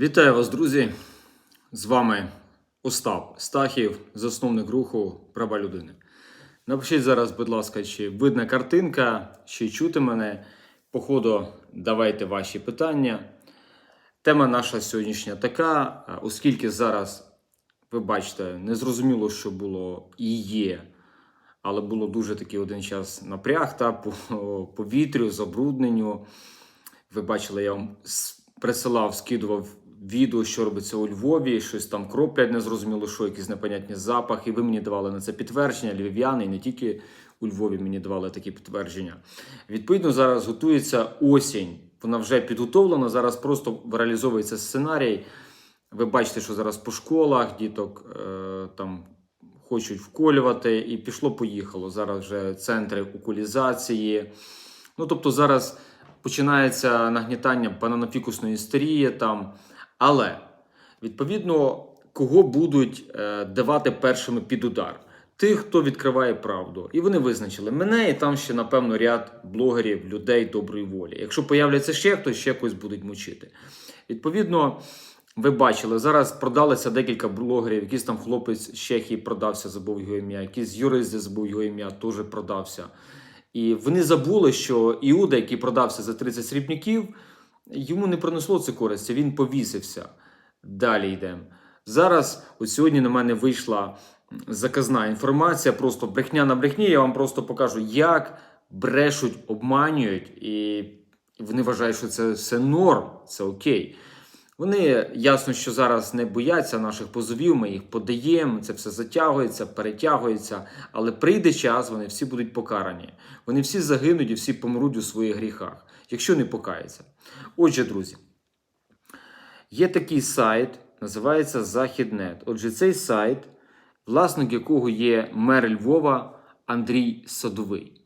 Вітаю вас, друзі! З вами Остап Стахів, засновник руху Права людини. Напишіть зараз, будь ласка, чи видна картинка, чи чути мене. Походу, давайте ваші питання. Тема наша сьогоднішня така, оскільки зараз, ви бачите, незрозуміло, що було і є, але було дуже такий один час напряг та, по повітрю, забрудненню. Ви бачили, я вам присилав, скидував відео, що робиться у Львові, щось там кроплять, незрозуміло, що якісь непонятні запахи. Ви мені давали на це підтвердження, львів'яни, і не тільки у Львові мені давали такі підтвердження. Відповідно, зараз готується осінь. Вона вже підготовлена. Зараз просто реалізовується сценарій. Ви бачите, що зараз по школах діток е, там хочуть вколювати, і пішло-поїхало. Зараз вже центри окулізації. Ну тобто зараз починається нагнітання бананофікусної істерії там. Але відповідно, кого будуть е, давати першими під удар? Тих, хто відкриває правду. І вони визначили мене, і там ще, напевно, ряд блогерів, людей доброї волі. Якщо появляться ще хтось, ще когось будуть мучити. Відповідно, ви бачили, зараз продалися декілька блогерів, якийсь там хлопець з Чехії продався, забув його ім'я, якийсь юрист забув його ім'я, теж продався. І вони забули, що Іуда, який продався за 30 срібняків, йому не принесло це користі, він повісився. Далі йдемо. Зараз, от сьогодні на мене вийшла заказна інформація, просто брехня на брехні. Я вам просто покажу, як брешуть, обманюють, і вони вважають, що це все норм, це окей. Вони ясно, що зараз не бояться наших позовів, ми їх подаємо, це все затягується, перетягується, але прийде час, вони всі будуть покарані. Вони всі загинуть і всі помруть у своїх гріхах, якщо не покаються. Отже, друзі, є такий сайт, називається Західнет. Отже, цей сайт, власник якого є мер Львова Андрій Садовий.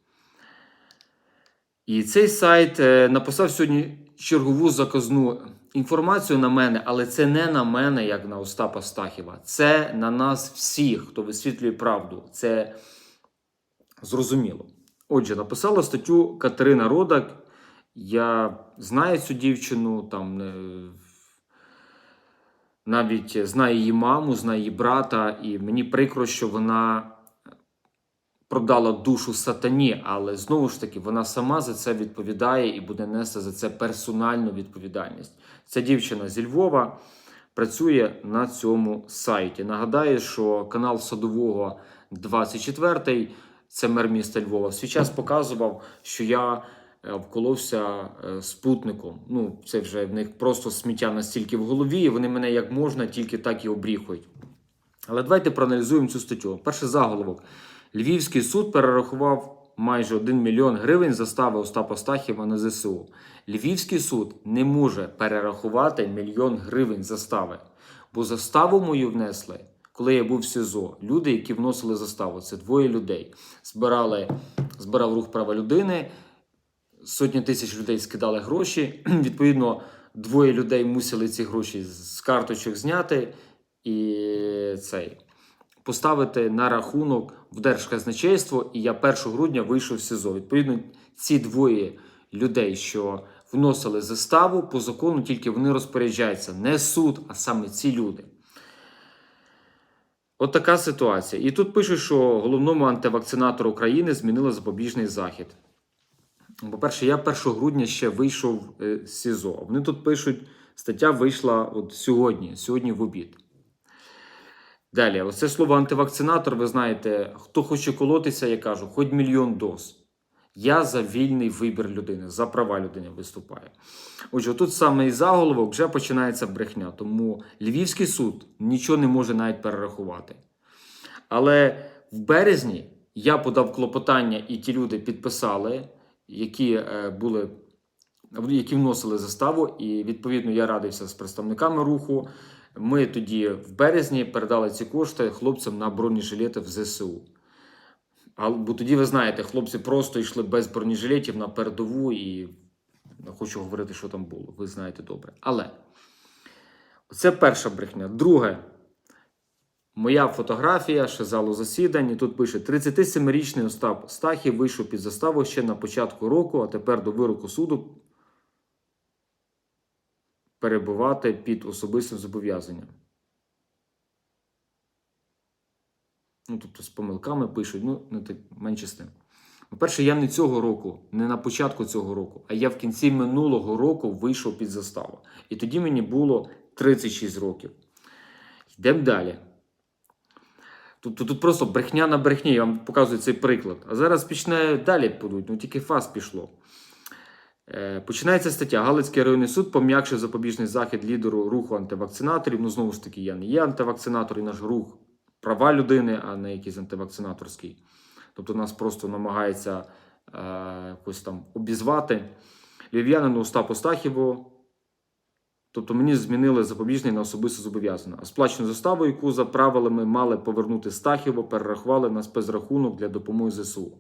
І цей сайт е, написав сьогодні чергову заказну інформацію на мене, але це не на мене, як на Остапа Стахіва. Це на нас всіх, хто висвітлює правду. Це зрозуміло. Отже, написала статтю Катерина Родак. Я знаю цю дівчину, там е, навіть знаю її маму, знаю її брата, і мені прикро, що вона продала душу сатані, але знову ж таки вона сама за це відповідає і буде нести за це персональну відповідальність. Ця дівчина зі Львова працює на цьому сайті. Нагадаю, що канал Садового 24 це мер міста Львова. Свій час показував, що я е, вколовся е, спутником. Ну, це вже в них просто сміття настільки в голові, і вони мене як можна, тільки так і обріхують. Але давайте проаналізуємо цю статтю. Перший заголовок. Львівський суд перерахував майже 1 мільйон гривень застави Остапа Стахіва на ЗСУ. Львівський суд не може перерахувати мільйон гривень застави, бо заставу мою внесли, коли я був в СІЗО. Люди, які вносили заставу, це двоє людей. Збирали, збирав рух права людини, сотні тисяч людей скидали гроші. Відповідно, двоє людей мусили ці гроші з карточок зняти і цей поставити на рахунок в Держказначейство, і я 1 грудня вийшов з СІЗО. Відповідно, ці двоє людей, що вносили заставу, по закону тільки вони розпоряджаються. Не суд, а саме ці люди. От така ситуація. І тут пишуть, що головному антивакцинатору України змінили запобіжний захід. По-перше, я 1 грудня ще вийшов е, з СІЗО. Вони тут пишуть, стаття вийшла от сьогодні, сьогодні в обід. Далі, оце слово антивакцинатор, ви знаєте, хто хоче колотися, я кажу, хоч мільйон доз. Я за вільний вибір людини, за права людини виступаю. Отже, тут саме і заголовок вже починається брехня. Тому Львівський суд нічого не може навіть перерахувати. Але в березні я подав клопотання, і ті люди підписали, які е, були. Які вносили заставу, і відповідно я радився з представниками руху. Ми тоді в березні передали ці кошти хлопцям на бронежилети в ЗСУ. А, бо тоді ви знаєте, хлопці просто йшли без бронежилетів на передову і не хочу говорити, що там було. Ви знаєте добре. Але це перша брехня. Друге, моя фотографія ще залу засідань. Тут пише: 37-річний Остап Стахів вийшов під заставу ще на початку року, а тепер до вироку суду перебувати під особистим зобов'язанням. Ну, тобто з помилками пишуть, ну, не так менше з тим. По-перше, я не цього року, не на початку цього року, а я в кінці минулого року вийшов під заставу. І тоді мені було 36 років. Йдемо далі. Тут, тут, просто брехня на брехні, я вам показую цей приклад. А зараз почне далі подуть, ну тільки фас пішло. Е, Починається стаття. Галицький районний суд пом'якшив запобіжний захід лідеру руху антивакцинаторів. Ну, знову ж таки, я не є антивакцинатор, і наш рух права людини, а не якийсь антивакцинаторський. Тобто нас просто намагається е, якось там обізвати. Львів'янину Остапу Стахіву. Тобто мені змінили запобіжний на особисто зобов'язане. А сплачену заставу, яку за правилами мали повернути Стахіву, перерахували на спецрахунок для допомоги ЗСУ.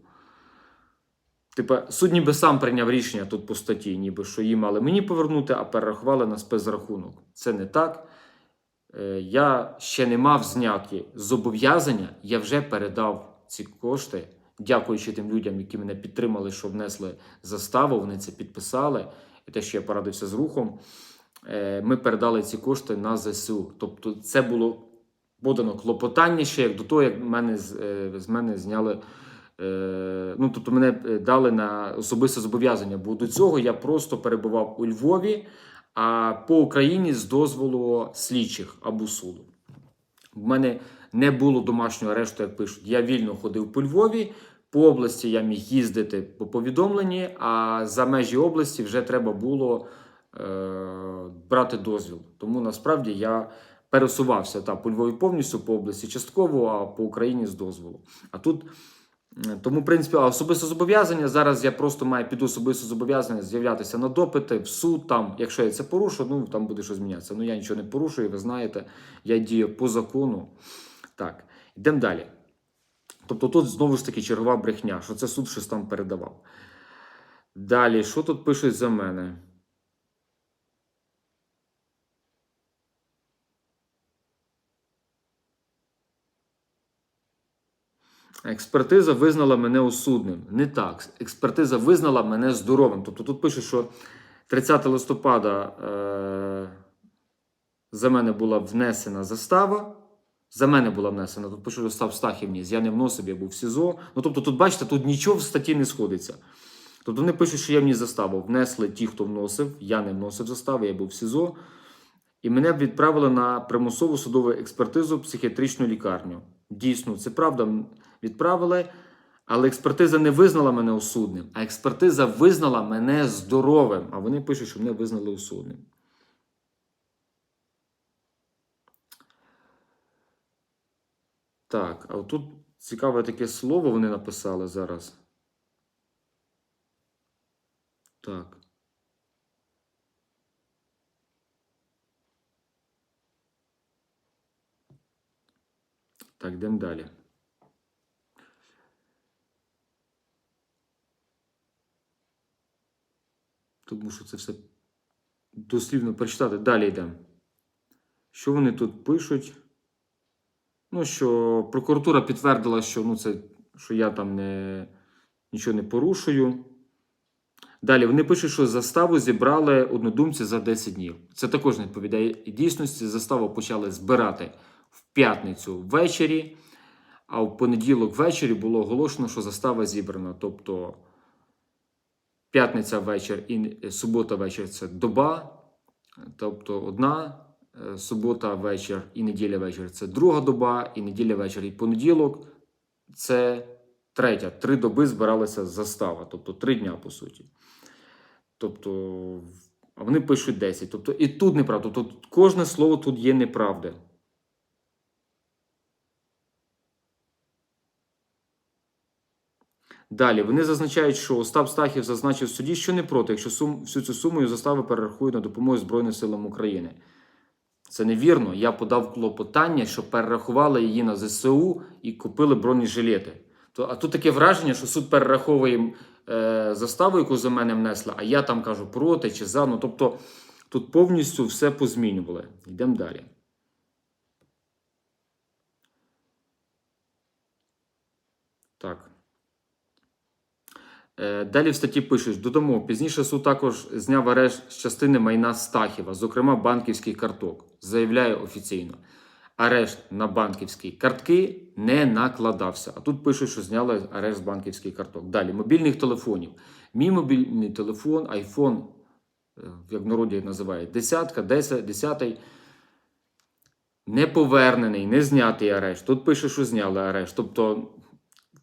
Типа, суд ніби сам прийняв рішення тут по статті, ніби що її мали мені повернути, а перерахували на спецрахунок. Це не так. Е, Я ще не мав зняті зобов'язання, я вже передав ці кошти, дякуючи тим людям, які мене підтримали, що внесли заставу, вони це підписали. І те, що я порадився з рухом, ми передали ці кошти на ЗСУ. Тобто, це було подано клопотання ще як до того, як мене, з- е, мене зняли. е, Ну, тобто мене е, дали на особисте зобов'язання, бо до цього я просто перебував у Львові, а по Україні з дозволу слідчих або суду. В мене не було домашнього арешту, як пишуть. Я вільно ходив по Львові. По області я міг їздити по повідомленні, а за межі області вже треба було е, брати дозвіл. Тому насправді я пересувався та по Львові повністю по області частково, а по Україні з дозволу. А тут е, тому, в принципі, особисте зобов'язання. Зараз я просто маю під особисте зобов'язання з'являтися на допити в суд. Там, якщо я це порушу, ну там буде щось змінятися. Ну я нічого не порушую, ви знаєте, я дію по закону. Так, йдемо далі. Тобто тут знову ж таки чергова брехня, що це суд щось там передавав. Далі, що тут пишуть за мене? Експертиза визнала мене осудним. Не так. Експертиза визнала мене здоровим. Тобто тут пише, що 30 листопада е- за мене була внесена застава. За мене була внесена. Тут пише, що став Стахів вніс. Я не вносив, я був в СІЗО. Ну тобто, тут бачите, тут нічого в статті не сходиться. Тобто вони пишуть, що я вніс заставу. Внесли ті, хто вносив. Я не вносив заставу, я був в СІЗО. І мене відправили на примусову судову експертизу психіатричну лікарню. Дійсно, це правда. Відправили, але експертиза не визнала мене осудним, а експертиза визнала мене здоровим. А вони пишуть, що мене визнали осудним. Так, а тут цікаве таке слово вони написали зараз. Так. Так, йдемо далі. Тут мушу це все дослівно прочитати. Далі йдемо. Що вони тут пишуть? Ну, що прокуратура підтвердила, що, ну, це, що я там не, нічого не порушую. Далі вони пишуть, що заставу зібрали однодумці за 10 днів. Це також не відповідає дійсності. Заставу почали збирати в п'ятницю ввечері, а в понеділок ввечері було оголошено, що застава зібрана. Тобто п'ятниця вечір і субота вечір це доба, тобто одна е, субота вечір і неділя вечір це друга доба, і неділя вечір, і понеділок це третя. Три доби збиралася застава, тобто три дня по суті. Тобто, а вони пишуть 10. Тобто, і тут неправда. Тобто, кожне слово тут є неправда. Далі вони зазначають, що Остап Стахів зазначив суді, що не проти, якщо сум, всю цю суму застави перерахують на допомогу Збройним силам України. Це невірно. Я подав клопотання, що перерахували її на ЗСУ і купили бронежилети. То, а тут таке враження, що суд перераховує е, заставу, яку за мене внесли, а я там кажу проти чи за. Ну, тобто тут повністю все позмінювали. Йдемо далі. Так. Е, Далі в статті пишуть: додамо, пізніше суд також зняв арешт з частини майна Стахіва, зокрема банківських карток. Заявляє офіційно. Арешт на банківські картки не накладався. А тут пишуть, що зняли арешт з банківських карток. Далі мобільних телефонів. Мій мобільний телефон, iPhone, е, як в народі називають, десятка, десятий. Не повернений, не знятий арешт. Тут пише, що зняли арешт. Тобто,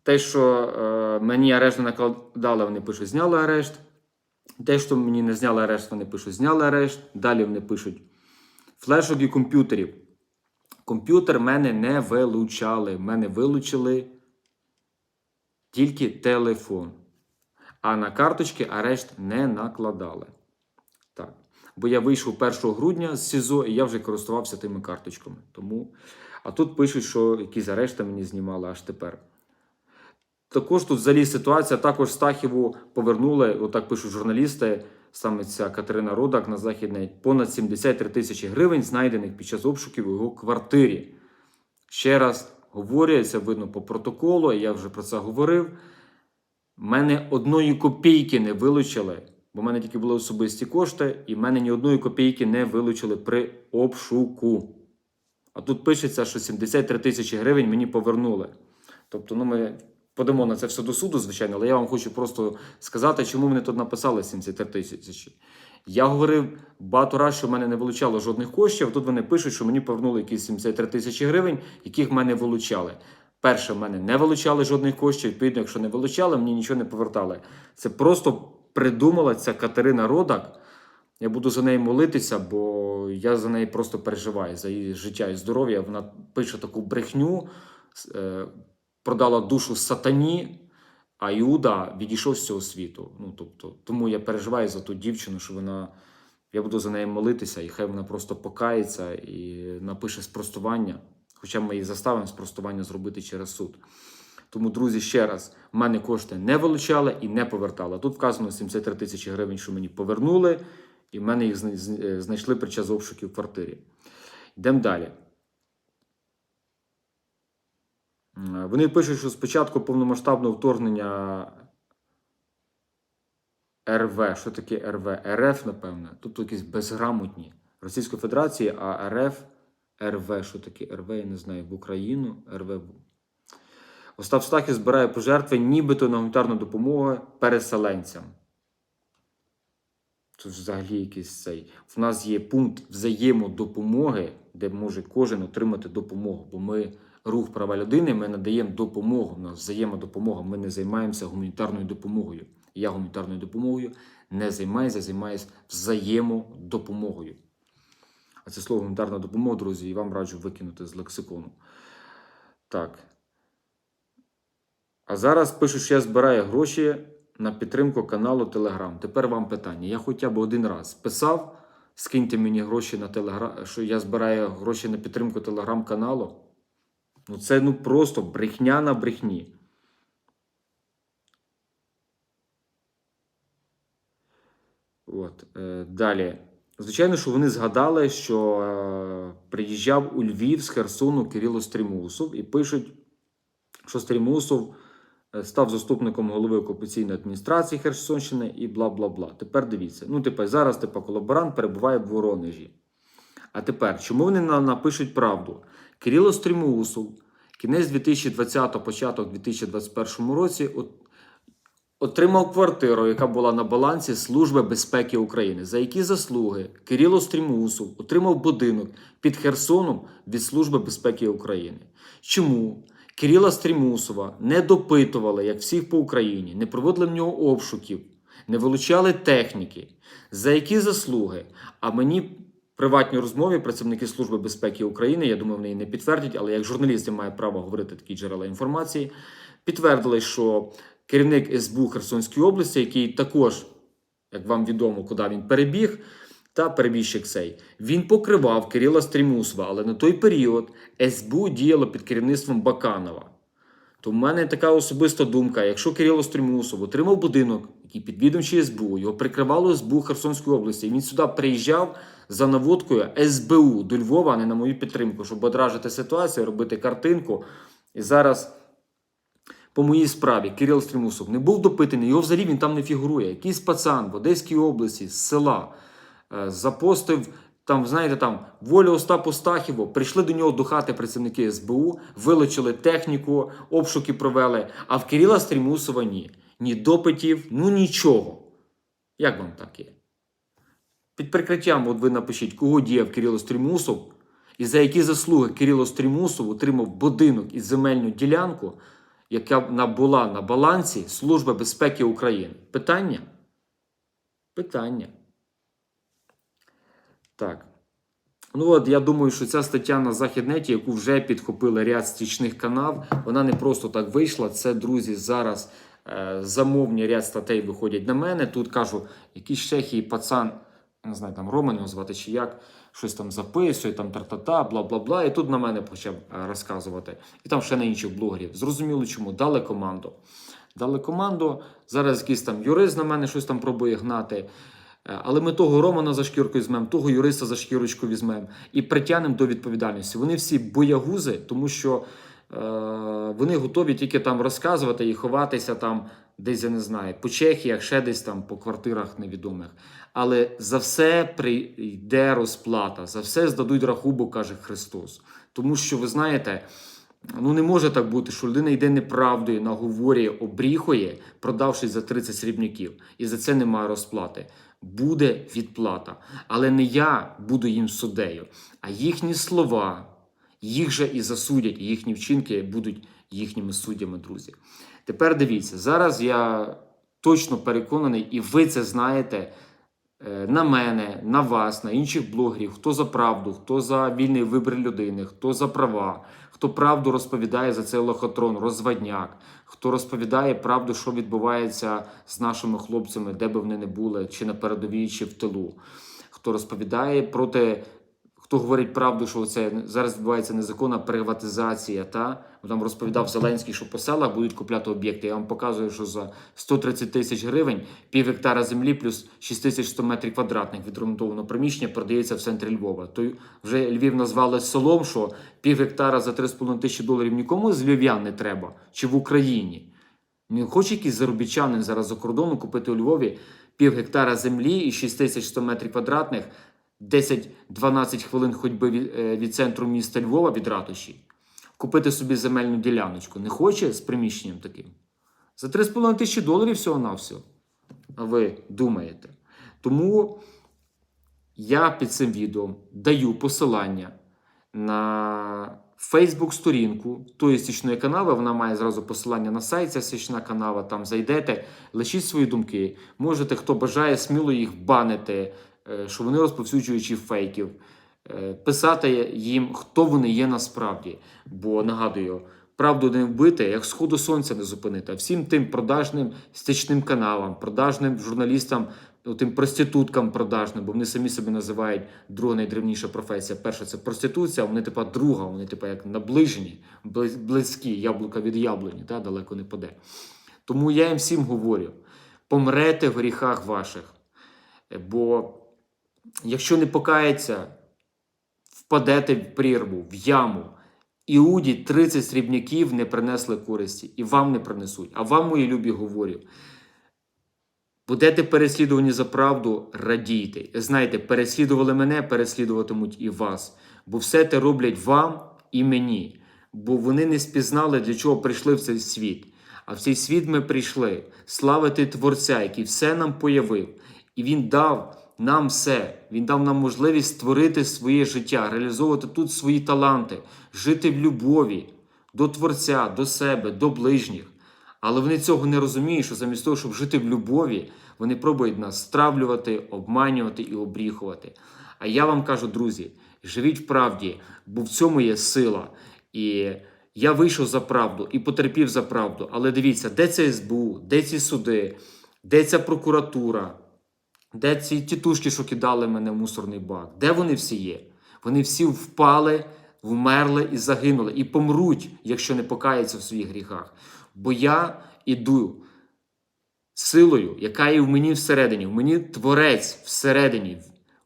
те, що е, мені арешт накладали, вони пишуть, зняли арешт. Те, що мені не зняли арешт, вони пишуть, зняли арешт. Далі вони пишуть флешок і комп'ютерів. Комп'ютер мене не вилучали. Мене вилучили тільки телефон. А на карточки арешт не накладали. Так. Бо я вийшов 1 грудня з СІЗО і я вже користувався тими карточками. Тому... А тут пишуть, що якісь арешти мені знімали аж тепер. Також тут взагалі ситуація, також Стахіву повернули, отак пишуть журналісти, саме ця Катерина Родак на Західній, понад 73 тисячі гривень, знайдених під час обшуків у його квартирі. Ще раз говорю, це видно по протоколу, я вже про це говорив. Мене одної копійки не вилучили, бо в мене тільки були особисті кошти, і в мене ні одної копійки не вилучили при обшуку. А тут пишеться, що 73 тисячі гривень мені повернули. Тобто, ну ми подамо на це все до суду, звичайно, але я вам хочу просто сказати, чому вони тут написали 73 тисячі. Я говорив багато разів, що в мене не вилучало жодних коштів. Тут вони пишуть, що мені повернули якісь 73 тисячі гривень, яких в мене вилучали. Перше, в мене не вилучали жодних коштів. Відповідно, якщо не вилучали, мені нічого не повертали. Це просто придумала ця Катерина Родак. Я буду за неї молитися, бо я за неї просто переживаю за її життя і здоров'я. Вона пише таку брехню, е, продала душу сатані, а Іуда відійшов з цього світу. Ну, тобто, тому я переживаю за ту дівчину, що вона. Я буду за нею молитися, і хай вона просто покається і напише спростування. Хоча ми її заставимо спростування зробити через суд. Тому, друзі, ще раз, в мене кошти не вилучали і не повертали. Тут вказано 73 тисячі гривень, що мені повернули, і в мене їх зна- зна- знайшли під час обшуків в квартирі. Йдемо далі. Вони пишуть, що спочатку повномасштабного вторгнення РВ. Що таке РВ? РФ, напевне. Тобто якісь безграмотні. Російської Федерації, а РФ, РВ. Що таке РВ? Я не знаю. В Україну РВ. Остап Стахів збирає пожертви нібито на гуманітарну допомогу переселенцям. Це взагалі якийсь цей. В нас є пункт взаємодопомоги, де може кожен отримати допомогу. Бо ми рух права людини, ми надаємо допомогу. У нас взаємодопомога. Ми не займаємося гуманітарною допомогою. Я гуманітарною допомогою не займаюся, займаюся взаємодопомогою. А це слово гуманітарна допомога, друзі, і вам раджу викинути з лексикону. Так. А зараз пишуть, що я збираю гроші на підтримку каналу Телеграм. Тепер вам питання. Я хоча б один раз писав, скиньте мені гроші на Телеграм, що я збираю гроші на підтримку телеграм-каналу. Ну це ну просто брехня на брехні. От, е, далі. Звичайно, що вони згадали, що е, приїжджав у Львів з Херсону Кирило Стрімусов і пишуть, що Стрімусов е, став заступником голови окупаційної адміністрації Херсонщини і бла бла бла. Тепер дивіться. Ну, тепер зараз типу, колаборант перебуває в Воронежі. А тепер, чому вони напишуть правду? Кирило Стрімусов, кінець 2020, початок 2021 році, отримав квартиру, яка була на балансі Служби безпеки України. За які заслуги Кирило Стрімусов отримав будинок під Херсоном від Служби безпеки України. Чому? Кирила Стрімусова не допитували, як всіх по Україні, не проводили в нього обшуків, не вилучали техніки. За які заслуги? А мені приватній розмові працівники Служби безпеки України, я думаю, вони її не підтвердять, але як журналіст я маю право говорити такі джерела інформації, підтвердили, що керівник СБУ Херсонської області, який також, як вам відомо, куди він перебіг, та перебіжчик цей, він покривав Кирила Стрімусова, але на той період СБУ діяло під керівництвом Баканова. То в мене така особиста думка: якщо Кирило Стрімусов отримав будинок, який підвідомчий СБУ, його прикривало СБУ Херсонської області, і він сюди приїжджав за наводкою СБУ до Львова, а не на мою підтримку, щоб одражити ситуацію, робити картинку. І зараз по моїй справі Кирил Стрімусов не був допитаний, його взагалі він там не фігурує. Якийсь пацан в Одеській області з села е, запостив. Там, знаєте, там волю Остапу Стахіву, прийшли до нього до хати працівники СБУ, вилучили техніку, обшуки провели. А в Кирила Стрімусова ні. Ні допитів, ну нічого. Як вам так є? Під прикриттям, от ви напишіть, кого діяв Кирило Стрімусов, і за які заслуги Кирило Стрімусов отримав будинок і земельну ділянку, яка набула на балансі Служби безпеки України. Питання? Питання. Так. Ну от я думаю, що ця стаття на Західнеті, яку вже підхопили ряд стічних канав, вона не просто так вийшла. Це, друзі, зараз е, замовні ряд статей виходять на мене. Тут кажу, якийсь з Чехії пацан, не знаю, там Роман його звати чи як, щось там записує, там тартата, бла бла бла. І тут на мене почав е, розказувати. І там ще на інших блогерів. Зрозуміло, чому дали команду. Дали команду. Зараз якийсь там юрист на мене щось там пробує гнати. Е, Але ми того Романа за шкірку візьмемо, того юриста за шкірочку візьмемо і притягнемо до відповідальності. Вони всі боягузи, тому що е, вони готові тільки там розказувати і ховатися там десь, я не знаю, по Чехіях, ще десь там по квартирах невідомих. Але за все прийде розплата, за все здадуть рахубу, каже Христос. Тому що ви знаєте. Ну не може так бути, що людина йде неправдою, наговорює, обріхує, продавшись за 30 срібняків, і за це немає розплати. Буде відплата. Але не я буду їм суддею, а їхні слова, їх же і засудять, і їхні вчинки будуть їхніми суддями, друзі. Тепер дивіться, зараз я точно переконаний, і ви це знаєте. е, На мене, на вас, на інших блогерів, хто за правду, хто за вільний вибір людини, хто за права, хто правду розповідає за цей лохотрон, розвадняк, хто розповідає правду, що відбувається з нашими хлопцями, де би вони не були, чи на передовій, чи в тилу, хто розповідає проти, хто говорить правду, що це зараз відбувається незаконна приватизація, та там розповідав Зеленський, що по селах будуть купляти об'єкти. Я вам показую, що за 130 тисяч гривень пів гектара землі плюс 6100 метрів квадратних відремонтованого приміщення продається в центрі Львова. То вже Львів назвали селом, що пів гектара за 3,5 тисячі доларів нікому з львів'ян не треба, чи в Україні. Не хоче якийсь заробітчанин зараз за кордону купити у Львові пів гектара землі і 6100 метрів квадратних, 10-12 хвилин ходьби е, від центру міста Львова від ратуші, купити собі земельну діляночку. Не хоче з приміщенням таким? За 3,5 тисячі доларів всього-навсього. Ви думаєте? Тому я під цим відео даю посилання на Фейсбук сторінку тої стічної канави. Вона має зразу посилання на сайт, ця стічна канава. Там зайдете, лишіть свої думки. Можете, хто бажає, сміло їх банити, що вони розповсюджуючі фейків, е, писати їм, хто вони є насправді. Бо нагадую. Правду не вбити, як сходу сонця не зупинити. А всім тим продажним стічним каналам, продажним журналістам, ну, тим проституткам продажним, бо вони самі собі називають друга найдревніша професія. Перша це проституція, вони типа друга, вони типа як наближені, близькі, яблука від яблуні, та, далеко не паде. Тому я їм всім говорю: помрете в гріхах ваших. Е, Бо якщо не покається, впадете в прірву, в яму. Іуді 30 срібняків не принесли користі, і вам не принесуть. А вам, мої любі, говорю. Будете переслідувані за правду, радійте. Знаєте, переслідували мене, переслідуватимуть і вас. Бо все те роблять вам і мені. Бо вони не спізнали, для чого прийшли в цей світ. А в цей світ ми прийшли славити Творця, який все нам появив. І Він дав нам все. Він дав нам можливість створити своє життя, реалізовувати тут свої таланти, жити в любові до Творця, до себе, до ближніх. Але вони цього не розуміють, що замість того, щоб жити в любові, вони пробують нас стравлювати, обманювати і обріхувати. А я вам кажу, друзі, живіть в правді, бо в цьому є сила. І я вийшов за правду і потерпів за правду. Але дивіться, де це СБУ, де ці суди, де ця прокуратура, де ці тітушки, що кидали мене в мусорний бак? Де вони всі є? Вони всі впали, вмерли і загинули, і помруть, якщо не покаяться в своїх гріхах. Бо я іду силою, яка є в мені всередині, в мені творець всередині,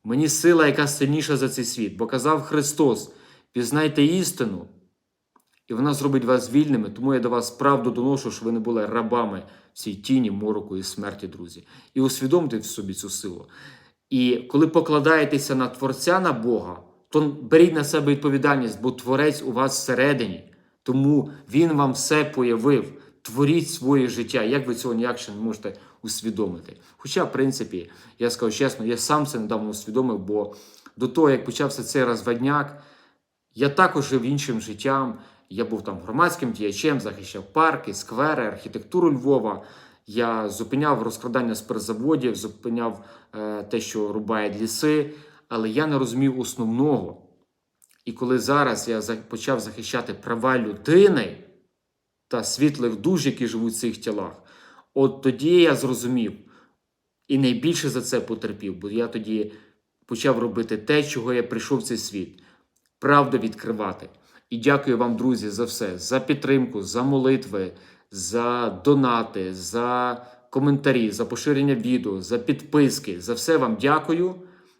в мені сила, яка сильніша за цей світ. Бо казав Христос: пізнайте істину, і вона зробить вас вільними. Тому я до вас правду доношу, що ви не були рабами цій тіні, мороку і смерті, друзі. І усвідомте в собі цю силу. І коли покладаєтеся на Творця на Бога, то беріть на себе відповідальність, бо Творець у вас всередині. Тому Він вам все появив. Творіть своє життя. Як ви цього ніяк ще не можете усвідомити? Хоча, в принципі, я скажу чесно, я сам це недавно усвідомив, бо до того, як почався цей розвадняк, я також жив іншим життям. Я був там громадським діячем, захищав парки, сквери, архітектуру Львова. Я зупиняв розкрадання спиртзаводів, зупиняв е, те, що рубають ліси, але я не розумів основного. І коли зараз я почав захищати права людини та світлих душ, які живуть в цих тілах, от тоді я зрозумів і найбільше за це потерпів, бо я тоді почав робити те, чого я прийшов в цей світ правду відкривати. І дякую вам, друзі, за все, за підтримку, за молитви, за донати, за коментарі, за поширення відео, за підписки. За все вам дякую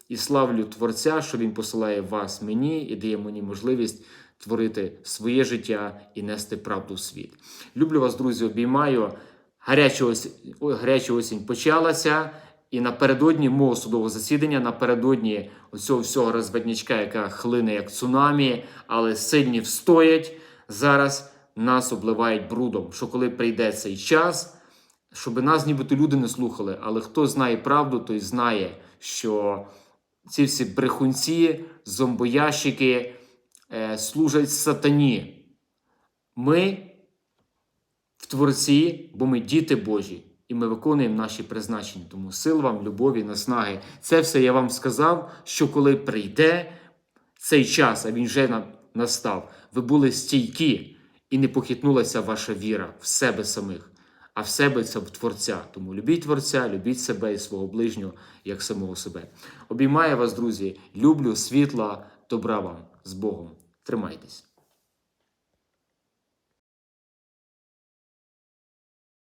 і славлю Творця, що Він посилає вас мені і дає мені можливість творити своє життя і нести правду в світ. Люблю вас, друзі, обіймаю. Гаряча осінь, гаряча осінь почалася. І напередодні мого судового засідання, напередодні оцього всього розведнячка, яка хлине як цунамі, але сильні встоять, зараз нас обливають брудом. Що коли прийде цей час, щоб нас нібито люди не слухали, але хто знає правду, той знає, що ці всі брехунці, зомбоящики е, служать сатані. Ми в Творці, бо ми діти Божі, і ми виконуємо наші призначення. Тому сил вам, любові, наснаги. Це все я вам сказав, що коли прийде цей час, а він вже настав, ви були стійкі і не похитнулася ваша віра в себе самих, а в себе це в Творця. Тому любіть Творця, любіть себе і свого ближнього, як самого себе. Обіймаю вас, друзі, люблю, світла, добра вам з Богом. Тримайтесь.